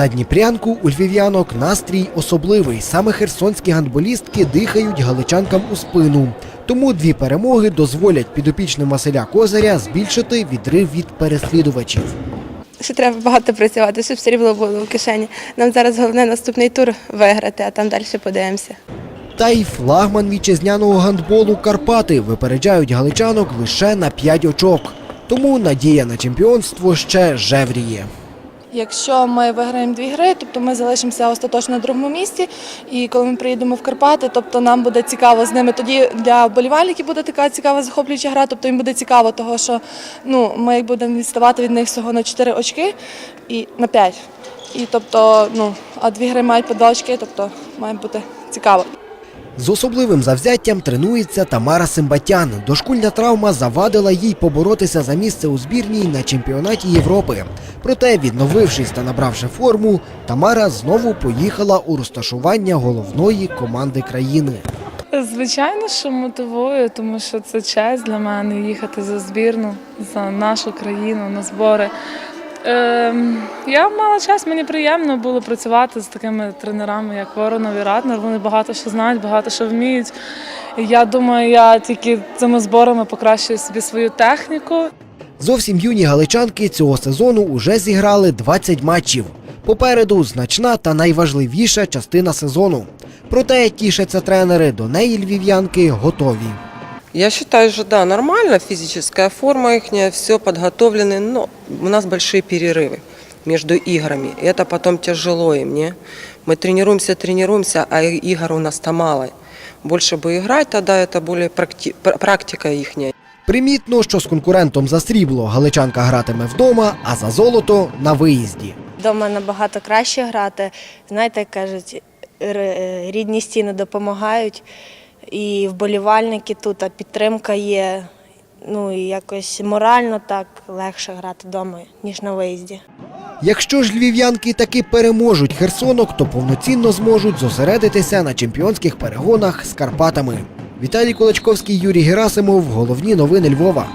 На Дніпрянку у львів'янок настрій особливий. Саме херсонські гандболістки дихають галичанкам у спину. Тому дві перемоги дозволять підопічним Василя Козаря збільшити відрив від переслідувачів. Ще треба багато працювати, щоб срібло було в кишені. Нам зараз головне наступний тур виграти, а там далі подивимося. Та й флагман вітчизняного гандболу Карпати випереджають галичанок лише на 5 очок. Тому надія на чемпіонство ще жевріє. Якщо ми виграємо дві гри, тобто ми залишимося остаточно на другому місці. І коли ми приїдемо в Карпати, тобто нам буде цікаво з ними. Тоді для вболівальників буде така цікава захоплююча гра. Тобто їм буде цікаво, того що ну ми будемо відставати від них всього на 4 очки і на 5. І тобто, ну а дві гри мають по 2 очки, тобто має бути цікаво. З особливим завзяттям тренується Тамара Симбатян. Дошкульна травма завадила їй поборотися за місце у збірній на чемпіонаті Європи. Проте, відновившись та набравши форму, Тамара знову поїхала у розташування головної команди країни. Звичайно, що мотивує, тому що це честь для мене їхати за збірну, за нашу країну на збори. Ем, я мала час, мені приємно було працювати з такими тренерами, як Воронов і Ратнер. Вони багато що знають, багато що вміють. Я думаю, я тільки цими зборами покращую собі свою техніку. Зовсім юні галичанки цього сезону уже зіграли 20 матчів. Попереду значна та найважливіша частина сезону. Проте тішаться тренери до неї львів'янки готові. Я считаю, что да, нормально, физическая форма их, все подготовлены, но у нас большие перерывы между играми. И это потом тяжело им, не? Мы тренируемся, тренируемся, а и- игр у нас-то мало. Больше бы играть, тогда это более практи- пр- практика ихняя. Примітно, що з конкурентом за срібло галичанка гратиме вдома, а за золото на виїзді. Вдома набагато краще грати. Знаєте, як кажуть, р- е, рідні стіни допомагають, і вболівальники тут, а підтримка є. Ну і якось морально так легше грати вдома, ніж на виїзді. Якщо ж львів'янки таки переможуть херсонок, то повноцінно зможуть зосередитися на чемпіонських перегонах з Карпатами. Віталій Кулачковський, Юрій Герасимов. Головні новини Львова.